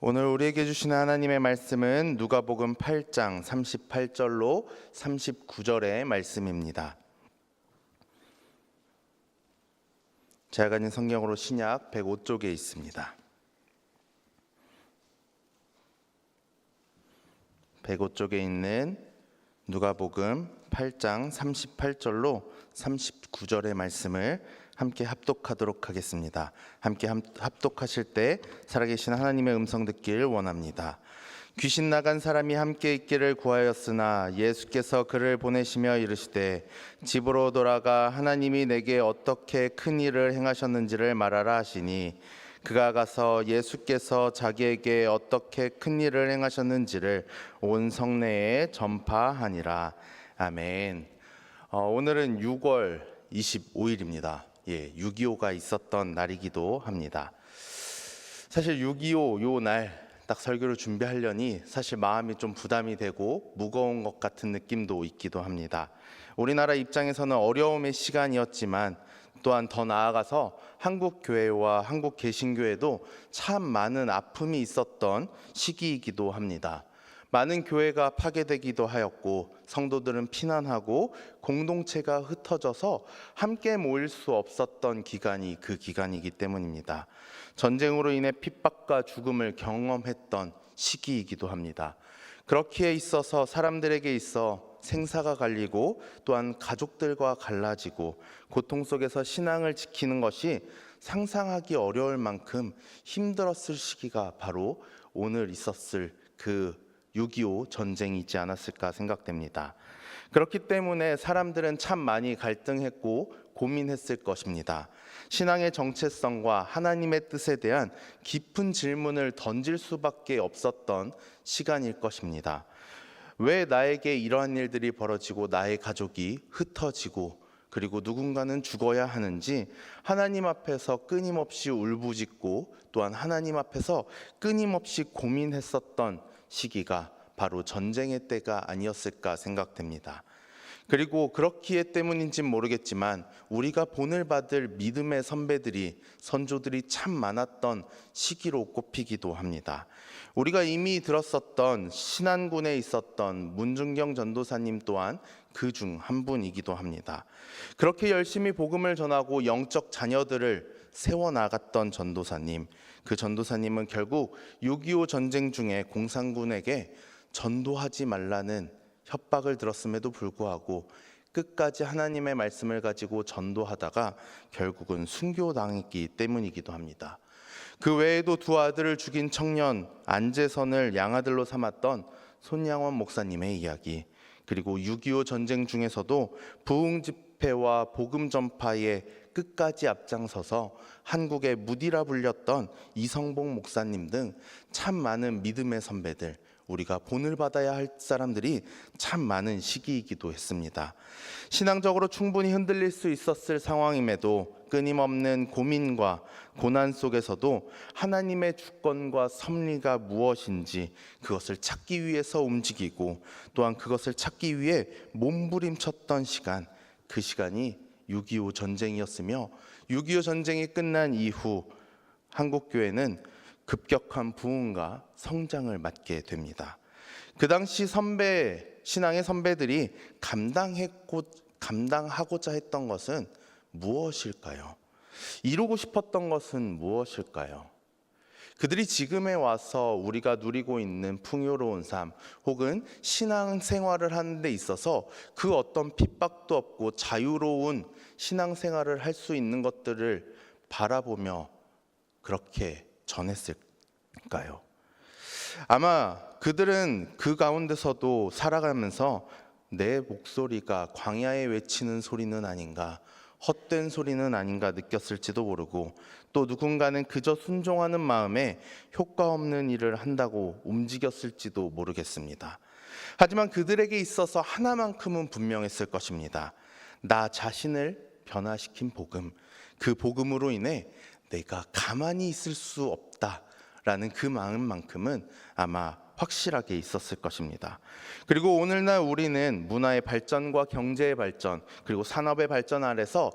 오늘 우리에게 주시는 하나님의 말씀은 누가복음 8장 38절로 39절의 말씀입니다. 제가 가진 성경으로 신약 105쪽에 있습니다. 105쪽에 있는 누가복음 8장 38절로 39절의 말씀을 함께 합독하도록 하겠습니다. 함께 함- 합독하실 때 살아계신 하나님의 음성 듣길 원합니다. 귀신 나간 사람이 함께 있기를 구하였으나 예수께서 그를 보내시며 이르시되 집으로 돌아가 하나님이 내게 어떻게 큰 일을 행하셨는지를 말하라 하시니 그가 가서 예수께서 자기에게 어떻게 큰 일을 행하셨는지를 온 성내에 전파하니라. 아멘. 어, 오늘은 6월 25일입니다. 예, 6.25가 있었던 날이기도 합니다. 사실 6.25 요 날 딱 설교를 준비하려니 사실 마음이 좀 부담이 되고 무거운 것 같은 느낌도 있기도 합니다. 우리나라 입장에서는 어려움의 시간이었지만 또한 더 나아가서 한국 교회와 한국 개신교회도 참 많은 아픔이 있었던 시기이기도 합니다. 많은 교회가 파괴되기도 하였고 성도들은 피난하고 공동체가 흩어져서 함께 모일 수 없었던 기간이 그 기간이기 때문입니다. 전쟁으로 인해 핍박과 죽음을 경험했던 시기이기도 합니다. 그렇기에 있어서 사람들에게 있어 생사가 갈리고 또한 가족들과 갈라지고 고통 속에서 신앙을 지키는 것이 상상하기 어려울 만큼 힘들었을 시기가 바로 오늘 있었을 그 6.25 전쟁이지 않았을까 생각됩니다. 그렇기 때문에 사람들은 참 많이 갈등했고 고민했을 것입니다. 신앙의 정체성과 하나님의 뜻에 대한 깊은 질문을 던질 수밖에 없었던 시간일 것입니다. 왜 나에게 이러한 일들이 벌어지고 나의 가족이 흩어지고 그리고 누군가는 죽어야 하는지 하나님 앞에서 끊임없이 울부짖고 또한 하나님 앞에서 끊임없이 고민했었던 시기가 바로 전쟁의 때가 아니었을까 생각됩니다. 그리고 그렇기에 때문인지 모르겠지만 우리가 본을 받을 믿음의 선배들이 선조들이 참 많았던 시기로 꼽히기도 합니다. 우리가 이미 들었었던 신안군에 있었던 문중경 전도사님 또한 그 중 한 분이기도 합니다. 그렇게 열심히 복음을 전하고 영적 자녀들을 세워 나갔던 전도사님, 그 전도사님은 결국 6.25 전쟁 중에 공산군에게 전도하지 말라는 협박을 들었음에도 불구하고 끝까지 하나님의 말씀을 가지고 전도하다가 결국은 순교당했기 때문이기도 합니다. 그 외에도 두 아들을 죽인 청년 안재선을 양아들로 삼았던 손양원 목사님의 이야기 그리고 6.25 전쟁 중에서도 부흥 집회와 복음 전파에 끝까지 앞장서서 한국의 무디라 불렸던 이성봉 목사님 등 참 많은 믿음의 선배들 우리가 본을 받아야 할 사람들이 참 많은 시기이기도 했습니다. 신앙적으로 충분히 흔들릴 수 있었을 상황임에도 끊임없는 고민과 고난 속에서도 하나님의 주권과 섭리가 무엇인지 그것을 찾기 위해서 움직이고 또한 그것을 찾기 위해 몸부림쳤던 시간 그 시간이 6.25 전쟁이었으며 6.25 전쟁이 끝난 이후 한국 교회는 급격한 부흥과 성장을 맞게 됩니다. 그 당시 선배 신앙의 선배들이 감당했고 감당하고자 했던 것은 무엇일까요? 이루고 싶었던 것은 무엇일까요? 그들이 지금에 와서 우리가 누리고 있는 풍요로운 삶 혹은 신앙 생활을 하는 데 있어서 그 어떤 핍박도 없고 자유로운 신앙 생활을 할 수 있는 것들을 바라보며 그렇게 전했을까요? 아마 그들은 그 가운데서도 살아가면서 내 목소리가 광야에 외치는 소리는 아닌가, 헛된 소리는 아닌가 느꼈을지도 모르고 또 누군가는 그저 순종하는 마음에 효과 없는 일을 한다고 움직였을지도 모르겠습니다. 하지만 그들에게 있어서 하나만큼은 분명했을 것입니다. 나 자신을 변화시킨 복음, 그 복음으로 인해 내가 가만히 있을 수 없다라는 그 마음만큼은 아마 확실하게 있었을 것입니다. 그리고 오늘날 우리는 문화의 발전과 경제의 발전, 그리고 산업의 발전 아래서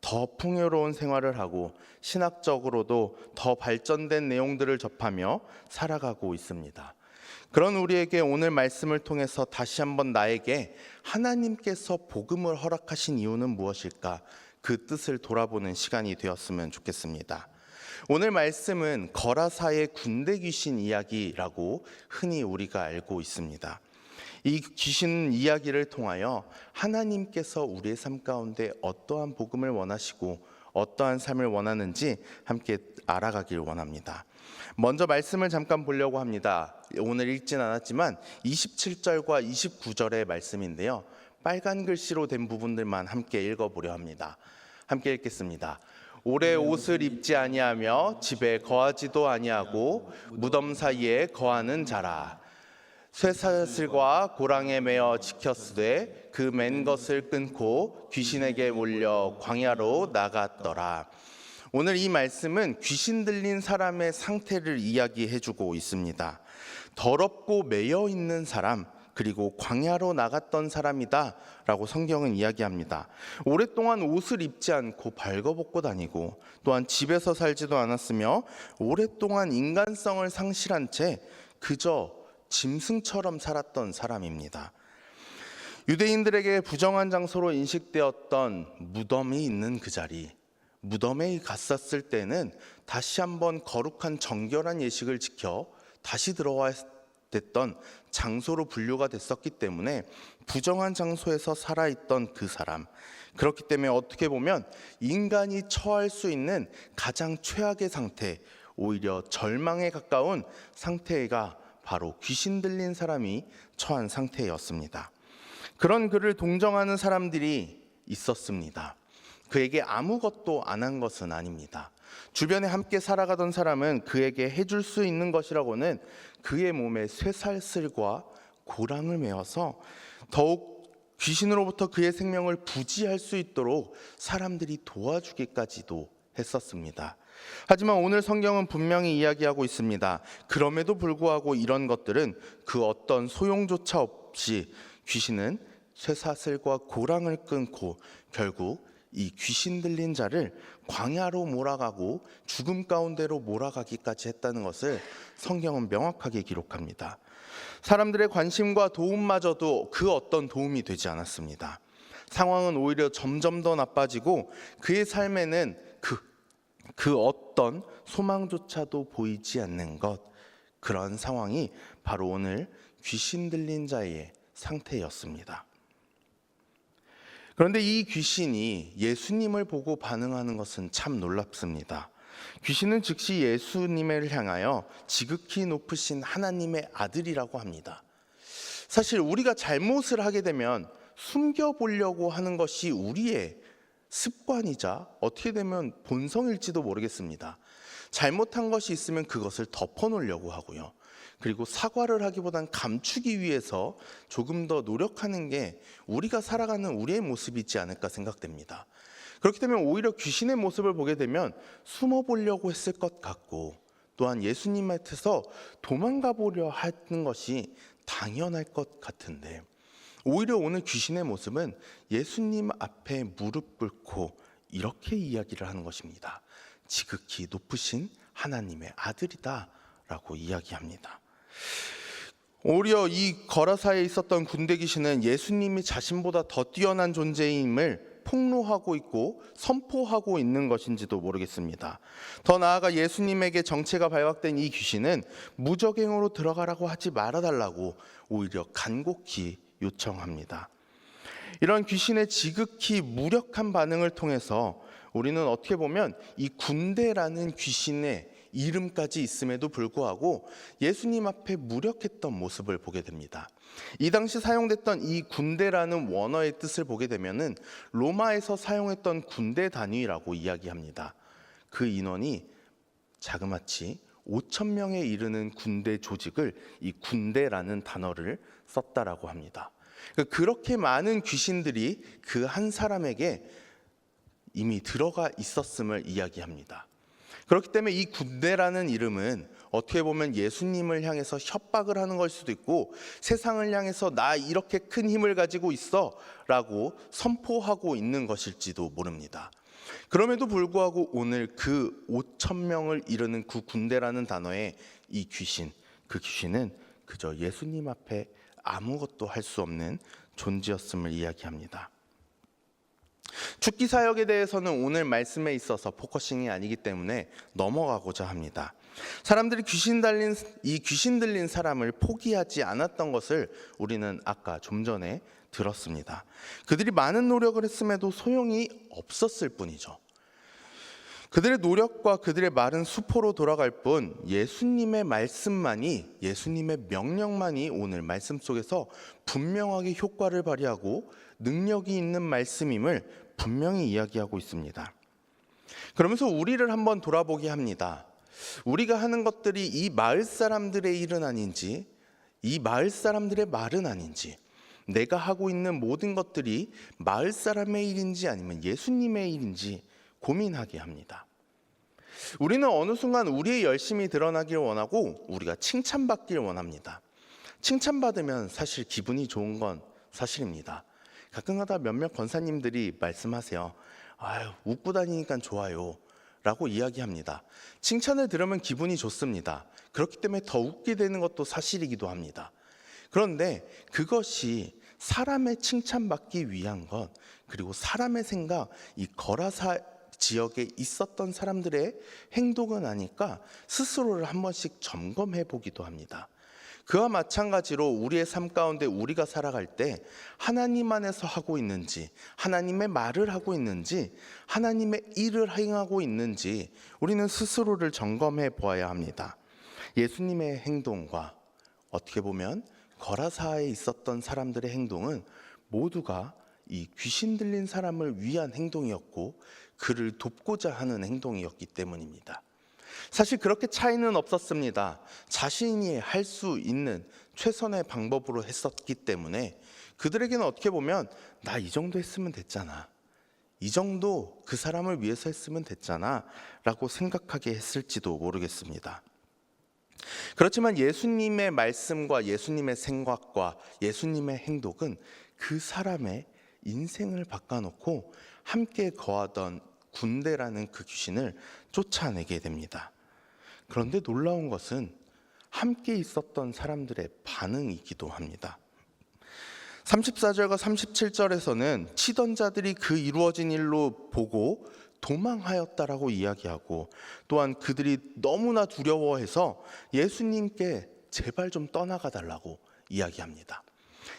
더 풍요로운 생활을 하고 신학적으로도 더 발전된 내용들을 접하며 살아가고 있습니다. 그런 우리에게 오늘 말씀을 통해서 다시 한번 나에게 하나님께서 복음을 허락하신 이유는 무엇일까? 그 뜻을 돌아보는 시간이 되었으면 좋겠습니다. 오늘 말씀은 거라사의 군대 귀신 이야기라고 흔히 우리가 알고 있습니다. 이 귀신 이야기를 통하여 하나님께서 우리의 삶 가운데 어떠한 복음을 원하시고 어떠한 삶을 원하는지 함께 알아가길 원합니다. 먼저 말씀을 잠깐 보려고 합니다. 오늘 읽진 않았지만 27절과 29절의 말씀인데요. 빨간 글씨로 된 부분들만 함께 읽어보려 합니다. 함께 읽겠습니다. 오래 옷을 입지 아니하며 집에 거하지도 아니하고 무덤 사이에 거하는 자라. 쇠사슬과 고랑에 매어 지켰으되 그 맨 것을 끊고 귀신에게 몰려 광야로 나갔더라. 오늘 이 말씀은 귀신 들린 사람의 상태를 이야기해 주고 있습니다. 더럽고 매여 있는 사람, 그리고 광야로 나갔던 사람이다 라고 성경은 이야기합니다. 오랫동안 옷을 입지 않고 발거벗고 다니고 또한 집에서 살지도 않았으며 오랫동안 인간성을 상실한 채 그저 짐승처럼 살았던 사람입니다. 유대인들에게 부정한 장소로 인식되었던 무덤이 있는 그 자리, 무덤에 갔었을 때는 다시 한번 거룩한 정결한 예식을 지켜 다시 들어와 됐던 장소로 분류가 됐었기 때문에 부정한 장소에서 살아있던 그 사람 그렇기 때문에 어떻게 보면 인간이 처할 수 있는 가장 최악의 상태 오히려 절망에 가까운 상태가 바로 귀신 들린 사람이 처한 상태였습니다. 그런 그를 동정하는 사람들이 있었습니다. 그에게 아무것도 안 한 것은 아닙니다. 주변에 함께 살아가던 사람은 그에게 해줄 수 있는 것이라고는 그의 몸에 쇠살슬과 고랑을 메어서 더욱 귀신으로부터 그의 생명을 부지할 수 있도록 사람들이 도와주기까지도 했었습니다. 하지만 오늘 성경은 분명히 이야기하고 있습니다. 그럼에도 불구하고 이런 것들은 그 어떤 소용조차 없이 귀신은 쇠사슬과 고랑을 끊고 결국 이 귀신 들린 자를 광야로 몰아가고 죽음 가운데로 몰아가기까지 했다는 것을 성경은 명확하게 기록합니다. 사람들의 관심과 도움마저도 그 어떤 도움이 되지 않았습니다. 상황은 오히려 점점 더 나빠지고 그의 삶에는 그, 그 어떤 소망조차도 보이지 않는 것, 그런 상황이 바로 오늘 귀신 들린 자의 상태였습니다. 그런데 이 귀신이 예수님을 보고 반응하는 것은 참 놀랍습니다. 귀신은 즉시 예수님을 향하여 지극히 높으신 하나님의 아들이라고 합니다. 사실 우리가 잘못을 하게 되면 숨겨보려고 하는 것이 우리의 습관이자 어떻게 되면 본성일지도 모르겠습니다. 잘못한 것이 있으면 그것을 덮어놓으려고 하고요. 그리고 사과를 하기보단 감추기 위해서 조금 더 노력하는 게 우리가 살아가는 우리의 모습이지 않을까 생각됩니다. 그렇기 때문에 오히려 귀신의 모습을 보게 되면 숨어 보려고 했을 것 같고 또한 예수님한테서 도망가 보려 하는 것이 당연할 것 같은데 오히려 오늘 귀신의 모습은 예수님 앞에 무릎 꿇고 이렇게 이야기를 하는 것입니다. 지극히 높으신 하나님의 아들이다라고 이야기합니다. 오히려 이 거라사에 있었던 군대 귀신은 예수님이 자신보다 더 뛰어난 존재임을 폭로하고 있고 선포하고 있는 것인지도 모르겠습니다. 더 나아가 예수님에게 정체가 발각된 이 귀신은 무적행으로 들어가라고 하지 말아달라고 오히려 간곡히 요청합니다. 이런 귀신의 지극히 무력한 반응을 통해서 우리는 어떻게 보면 이 군대라는 귀신의 이름까지 있음에도 불구하고 예수님 앞에 무력했던 모습을 보게 됩니다. 이 당시 사용됐던 이 군대라는 원어의 뜻을 보게 되면은 로마에서 사용했던 군대 단위라고 이야기합니다. 그 인원이 자그마치 5천 명에 이르는 군대 조직을 이 군대라는 단어를 썼다라고 합니다. 그러니까 그렇게 많은 귀신들이 그 한 사람에게 이미 들어가 있었음을 이야기합니다. 그렇기 때문에 이 군대라는 이름은 어떻게 보면 예수님을 향해서 협박을 하는 걸 수도 있고 세상을 향해서 나 이렇게 큰 힘을 가지고 있어 라고 선포하고 있는 것일지도 모릅니다. 그럼에도 불구하고 오늘 그 5천 명을 이르는 그 군대라는 단어의 이 귀신, 그 귀신은 그저 예수님 앞에 아무것도 할 수 없는 존재였음을 이야기합니다. 죽기 사역에 대해서는 오늘 말씀에 있어서 포커싱이 아니기 때문에 넘어가고자 합니다. 사람들이 귀신 달린 이 귀신 들린 사람을 포기하지 않았던 것을 우리는 아까 좀 전에 들었습니다. 그들이 많은 노력을 했음에도 소용이 없었을 뿐이죠. 그들의 노력과 그들의 말은 수포로 돌아갈 뿐 예수님의 말씀만이 예수님의 명령만이 오늘 말씀 속에서 분명하게 효과를 발휘하고 능력이 있는 말씀임을 분명히 이야기하고 있습니다. 그러면서 우리를 한번 돌아보게 합니다. 우리가 하는 것들이 이 마을 사람들의 일은 아닌지, 이 마을 사람들의 말은 아닌지, 내가 하고 있는 모든 것들이 마을 사람의 일인지 아니면 예수님의 일인지 고민하게 합니다. 우리는 어느 순간 우리의 열심이 드러나길 원하고 우리가 칭찬받길 원합니다. 칭찬받으면 사실 기분이 좋은 건 사실입니다. 가끔가다 몇몇 권사님들이 말씀하세요. 아유, 웃고 다니니까 좋아요. 라고 이야기합니다. 칭찬을 들으면 기분이 좋습니다. 그렇기 때문에 더 웃게 되는 것도 사실이기도 합니다. 그런데 그것이 사람의 칭찬받기 위한 것, 그리고 사람의 생각, 이 거라사 지역에 있었던 사람들의 행동은 아닐까 스스로를 한 번씩 점검해 보기도 합니다. 그와 마찬가지로 우리의 삶 가운데 우리가 살아갈 때 하나님 안에서 하고 있는지, 하나님의 말을 하고 있는지, 하나님의 일을 행하고 있는지 우리는 스스로를 점검해 보아야 합니다. 예수님의 행동과 어떻게 보면 거라사에 있었던 사람들의 행동은 모두가 이 귀신 들린 사람을 위한 행동이었고 그를 돕고자 하는 행동이었기 때문입니다. 사실 그렇게 차이는 없었습니다. 자신이 할 수 있는 최선의 방법으로 했었기 때문에 그들에게는 어떻게 보면 나 이 정도 했으면 됐잖아. 이 정도 그 사람을 위해서 했으면 됐잖아. 라고 생각하게 했을지도 모르겠습니다. 그렇지만 예수님의 말씀과 예수님의 생각과 예수님의 행동은 그 사람의 인생을 바꿔놓고 함께 거하던 군대라는 그 귀신을 쫓아내게 됩니다. 그런데 놀라운 것은 함께 있었던 사람들의 반응이기도 합니다. 34절과 37절에서는 치던 자들이 그 이루어진 일로 보고 도망하였다라고 이야기하고 또한 그들이 너무나 두려워해서 예수님께 제발 좀 떠나가 달라고 이야기합니다.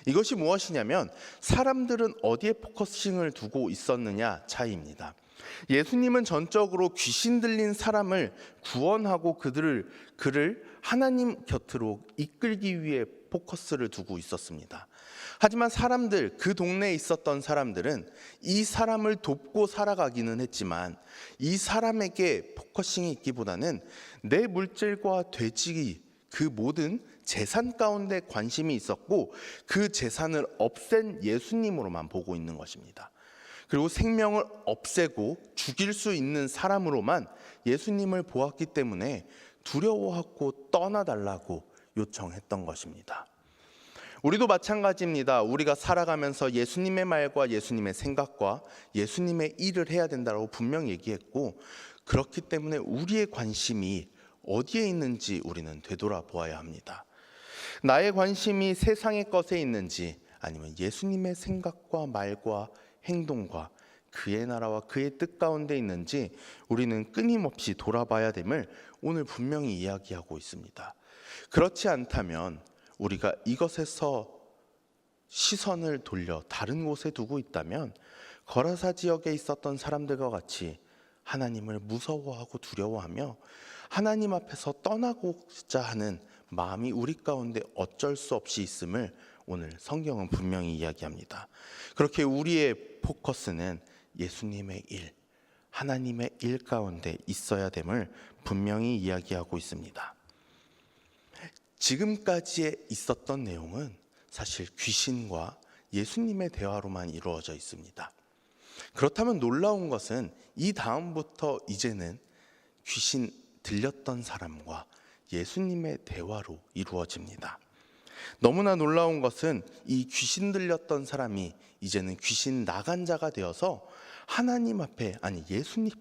이것이 무엇이냐면 사람들은 어디에 포커싱을 두고 있었느냐 차이입니다. 예수님은 전적으로 귀신 들린 사람을 구원하고 그들을 그를 하나님 곁으로 이끌기 위해 포커스를 두고 있었습니다. 하지만 사람들 그 동네에 있었던 사람들은 이 사람을 돕고 살아가기는 했지만 이 사람에게 포커싱이 있기보다는 내 물질과 돼지 그 모든 재산 가운데 관심이 있었고 그 재산을 없앤 예수님으로만 보고 있는 것입니다. 그리고 생명을 없애고 죽일 수 있는 사람으로만 예수님을 보았기 때문에 두려워하고 떠나달라고 요청했던 것입니다. 우리도 마찬가지입니다. 우리가 살아가면서 예수님의 말과 예수님의 생각과 예수님의 일을 해야 된다고 분명 얘기했고 그렇기 때문에 우리의 관심이 어디에 있는지 우리는 되돌아보아야 합니다. 나의 관심이 세상의 것에 있는지 아니면 예수님의 생각과 말과 행동과 그의 나라와 그의 뜻 가운데 있는지 우리는 끊임없이 돌아봐야 됨을 오늘 분명히 이야기하고 있습니다. 그렇지 않다면 우리가 이것에서 시선을 돌려 다른 곳에 두고 있다면 거라사 지역에 있었던 사람들과 같이 하나님을 무서워하고 두려워하며 하나님 앞에서 떠나고자 하는 마음이 우리 가운데 어쩔 수 없이 있음을 오늘 성경은 분명히 이야기합니다. 그렇게 우리의 포커스는 예수님의 일, 하나님의 일 가운데 있어야 됨을 분명히 이야기하고 있습니다. 지금까지에 있었던 내용은 사실 귀신과 예수님의 대화로만 이루어져 있습니다. 그렇다면 놀라운 것은 이 다음부터 이제는 귀신 들렸던 사람과 예수님의 대화로 이루어집니다. 너무나 놀라운 것은 이 귀신 들렸던 사람이 이제는 귀신 나간 자가 되어서 하나님 앞에 아니 예수님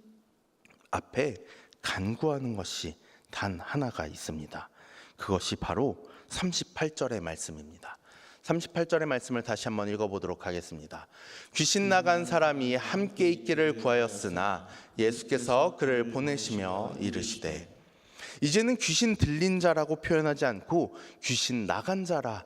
앞에 간구하는 것이 단 하나가 있습니다. 그것이 바로 38절의 말씀입니다. 38절의 말씀을 다시 한번 읽어보도록 하겠습니다. 귀신 나간 사람이 함께 있기를 구하였으나 예수께서 그를 보내시며 이르시되 이제는 귀신 들린 자라고 표현하지 않고 귀신 나간 자라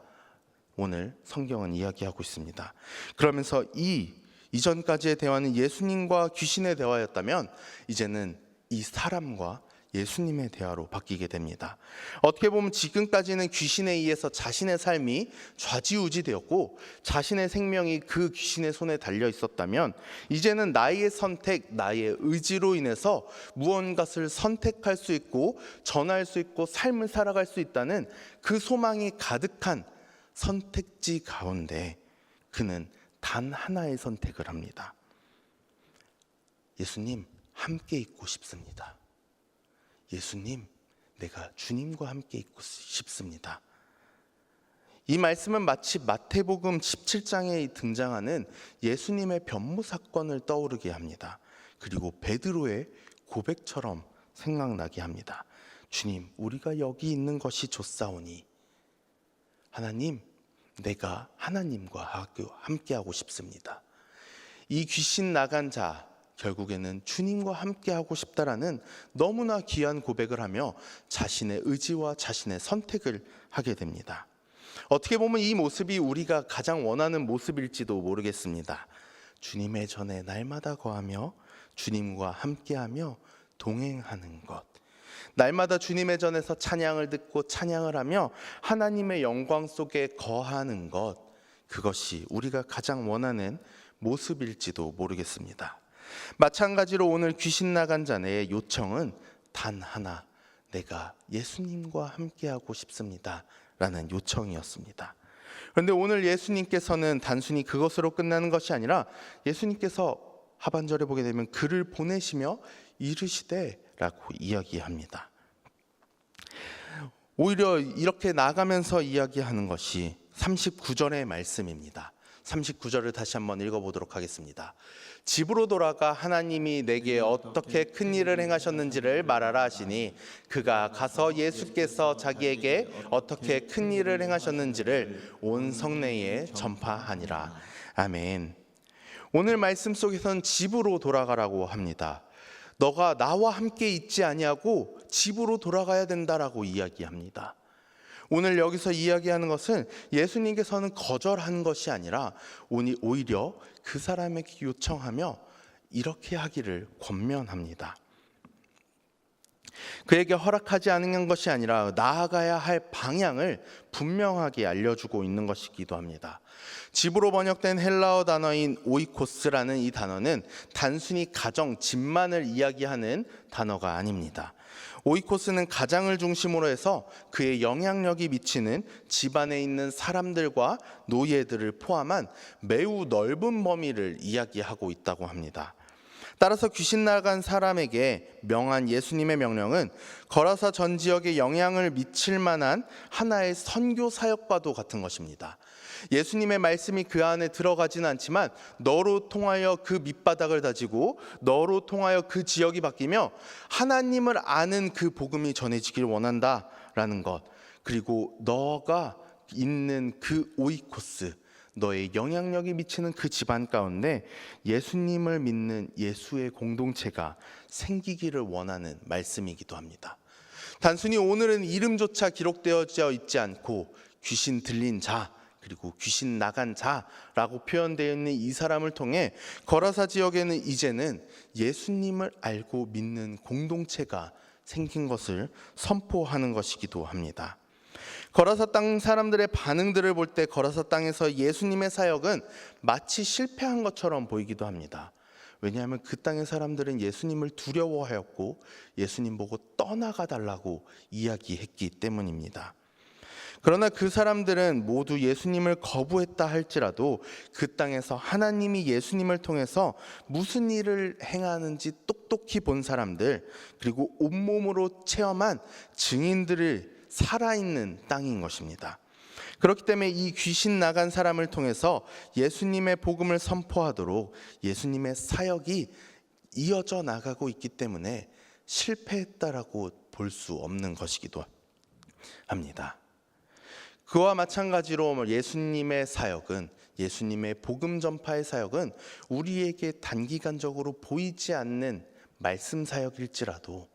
오늘 성경은 이야기하고 있습니다. 그러면서 이 이전까지의 대화는 예수님과 귀신의 대화였다면 이제는 이 사람과 예수님의 대화로 바뀌게 됩니다. 어떻게 보면 지금까지는 귀신에 의해서 자신의 삶이 좌지우지 되었고 자신의 생명이 그 귀신의 손에 달려 있었다면 이제는 나의 선택, 나의 의지로 인해서 무언가를 선택할 수 있고 전할 수 있고 삶을 살아갈 수 있다는 그 소망이 가득한 선택지 가운데 그는 단 하나의 선택을 합니다. 예수님, 함께 있고 싶습니다. 예수님, 내가 주님과 함께 있고 싶습니다. 이 말씀은 마치 마태복음 17장에 등장하는 예수님의 변모 사건을 떠오르게 합니다. 그리고 베드로의 고백처럼 생각나게 합니다. 주님, 우리가 여기 있는 것이 좋사오니 하나님, 내가 하나님과 함께 하고 싶습니다. 이 귀신 나간 자 결국에는 주님과 함께 하고 싶다라는 너무나 귀한 고백을 하며 자신의 의지와 자신의 선택을 하게 됩니다. 어떻게 보면 이 모습이 우리가 가장 원하는 모습일지도 모르겠습니다. 주님의 전에 날마다 거하며 주님과 함께하며 동행하는 것. 날마다 주님의 전에서 찬양을 듣고 찬양을 하며 하나님의 영광 속에 거하는 것. 그것이 우리가 가장 원하는 모습일지도 모르겠습니다. 마찬가지로 오늘 귀신 나간 자의 요청은 단 하나, 내가 예수님과 함께하고 싶습니다. 라는 요청이었습니다. 그런데 오늘 예수님께서는 단순히 그것으로 끝나는 것이 아니라 예수님께서 하반절에 보게 되면 그를 보내시며 이르시되 라고 이야기합니다. 오히려 이렇게 나가면서 이야기하는 것이 39절의 말씀입니다. 39절을 다시 한번 읽어보도록 하겠습니다. 집으로 돌아가 하나님이 내게 어떻게 큰 일을 행하셨는지를 말하라 하시니 그가 가서 예수께서 자기에게 어떻게 큰 일을 행하셨는지를 온 성내에 전파하니라. 아멘. 오늘 말씀 속에선 집으로 돌아가라고 합니다. 너가 나와 함께 있지 아니하고 집으로 돌아가야 된다라고 이야기합니다. 오늘 여기서 이야기하는 것은 예수님께서는 거절한 것이 아니라 오히려 그 사람에게 요청하며 이렇게 하기를 권면합니다. 그에게 허락하지 않은 것이 아니라 나아가야 할 방향을 분명하게 알려주고 있는 것이기도 합니다. 집으로 번역된 헬라어 단어인 오이코스라는 이 단어는 단순히 가정, 집만을 이야기하는 단어가 아닙니다. 오이코스는 가장을 중심으로 해서 그의 영향력이 미치는 집안에 있는 사람들과 노예들을 포함한 매우 넓은 범위를 이야기하고 있다고 합니다. 따라서 귀신 나간 사람에게 명한 예수님의 명령은 거라사 전 지역에 영향을 미칠 만한 하나의 선교 사역과도 같은 것입니다. 예수님의 말씀이 그 안에 들어가지는 않지만 너로 통하여 그 밑바닥을 다지고 너로 통하여 그 지역이 바뀌며 하나님을 아는 그 복음이 전해지길 원한다라는 것. 그리고 너가 있는 그 오이코스 너의 영향력이 미치는 그 집안 가운데 예수님을 믿는 예수의 공동체가 생기기를 원하는 말씀이기도 합니다. 단순히 오늘은 이름조차 기록되어져 있지 않고 귀신 들린 자, 그리고 귀신 나간 자라고 표현되어 있는 이 사람을 통해 거라사 지역에는 이제는 예수님을 알고 믿는 공동체가 생긴 것을 선포하는 것이기도 합니다. 거라사 땅 사람들의 반응들을 볼 때 거라사 땅에서 예수님의 사역은 마치 실패한 것처럼 보이기도 합니다. 왜냐하면 그 땅의 사람들은 예수님을 두려워하였고 예수님 보고 떠나가 달라고 이야기했기 때문입니다. 그러나 그 사람들은 모두 예수님을 거부했다 할지라도 그 땅에서 하나님이 예수님을 통해서 무슨 일을 행하는지 똑똑히 본 사람들 그리고 온몸으로 체험한 증인들을 살아있는 땅인 것입니다. 그렇기 때문에 이 귀신 나간 사람을 통해서 예수님의 복음을 선포하도록 예수님의 사역이 이어져 나가고 있기 때문에 실패했다라고 볼 수 없는 것이기도 합니다. 그와 마찬가지로 뭐 예수님의 사역은 예수님의 복음 전파의 사역은 우리에게 단기간적으로 보이지 않는 말씀 사역일지라도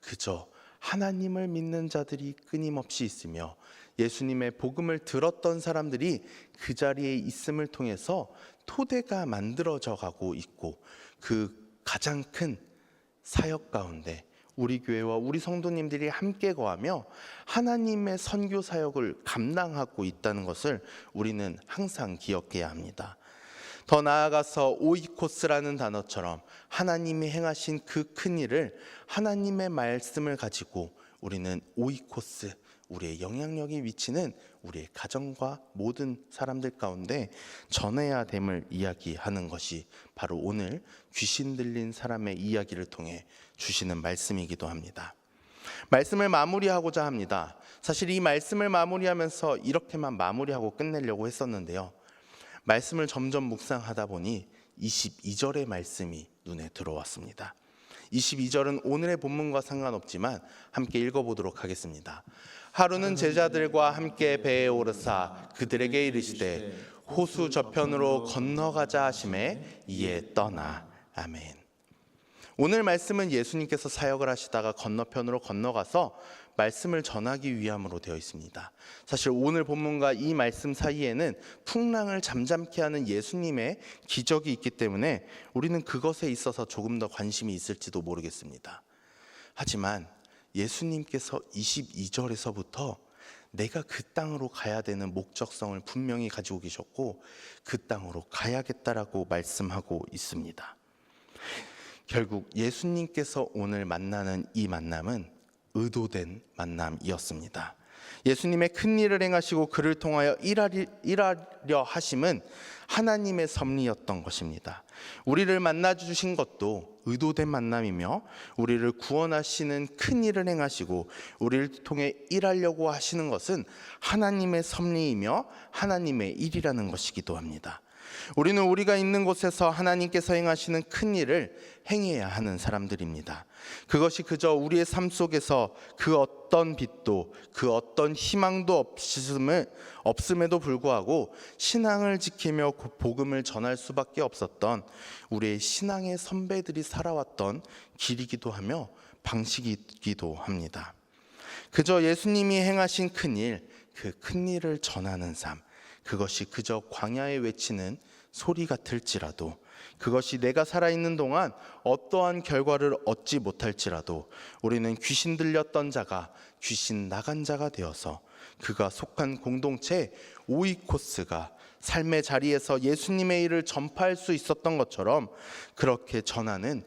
그저 하나님을 믿는 자들이 끊임없이 있으며 예수님의 복음을 들었던 사람들이 그 자리에 있음을 통해서 토대가 만들어져 가고 있고 그 가장 큰 사역 가운데 우리 교회와 우리 성도님들이 함께 거하며 하나님의 선교 사역을 감당하고 있다는 것을 우리는 항상 기억해야 합니다. 더 나아가서 오이코스라는 단어처럼 하나님이 행하신 그 큰 일을 하나님의 말씀을 가지고 우리는 오이코스 우리의 영향력이 위치는 우리의 가정과 모든 사람들 가운데 전해야 됨을 이야기하는 것이 바로 오늘 귀신 들린 사람의 이야기를 통해 주시는 말씀이기도 합니다. 말씀을 마무리하고자 합니다. 사실 이 말씀을 마무리하면서 이렇게만 마무리하고 끝내려고 했었는데요. 말씀을 점점 묵상하다 보니 22절의 말씀이 눈에 들어왔습니다. 22절은 오늘의 본문과 상관없지만 함께 읽어보도록 하겠습니다. 하루는 제자들과 함께 배에 오르사 그들에게 이르시되 호수 저편으로 건너가자 하심에 이에 떠나 아멘. 오늘 말씀은 예수님께서 사역을 하시다가 건너편으로 건너가서 말씀을 전하기 위함으로 되어 있습니다. 사실 오늘 본문과 이 말씀 사이에는 풍랑을 잠잠케 하는 예수님의 기적이 있기 때문에 우리는 그것에 있어서 조금 더 관심이 있을지도 모르겠습니다. 하지만 예수님께서 22절에서부터 내가 그 땅으로 가야 되는 목적성을 분명히 가지고 계셨고 그 땅으로 가야겠다라고 말씀하고 있습니다. 결국 예수님께서 오늘 만나는 이 만남은 의도된 만남이었습니다. 예수님의 큰 일을 행하시고 그를 통하여 일하려 하심은 하나님의 섭리였던 것입니다. 우리를 만나 주신 것도 의도된 만남이며 우리를 구원하시는 큰 일을 행하시고 우리를 통해 일하려고 하시는 것은 하나님의 섭리이며 하나님의 일이라는 것이기도 합니다. 우리는 우리가 있는 곳에서 하나님께서 행하시는 큰 일을 행해야 하는 사람들입니다. 그것이 그저 우리의 삶 속에서 그 어떤 빛도 그 어떤 희망도 없음을 없음에도 불구하고 신앙을 지키며 복음을 전할 수밖에 없었던 우리의 신앙의 선배들이 살아왔던 길이기도 하며 방식이기도 합니다. 그저 예수님이 행하신 큰 일, 그 큰 일을 전하는 삶, 그것이 그저 광야에 외치는 소리 같을지라도 그것이 내가 살아있는 동안 어떠한 결과를 얻지 못할지라도 우리는 귀신 들렸던 자가 귀신 나간 자가 되어서 그가 속한 공동체 오이코스가 삶의 자리에서 예수님의 일을 전파할 수 있었던 것처럼 그렇게 전하는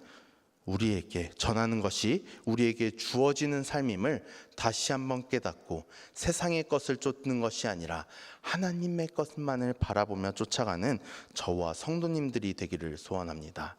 우리에게 전하는 것이 우리에게 주어지는 삶임을 다시 한번 깨닫고 세상의 것을 쫓는 것이 아니라 하나님의 것만을 바라보며 쫓아가는 저와 성도님들이 되기를 소원합니다.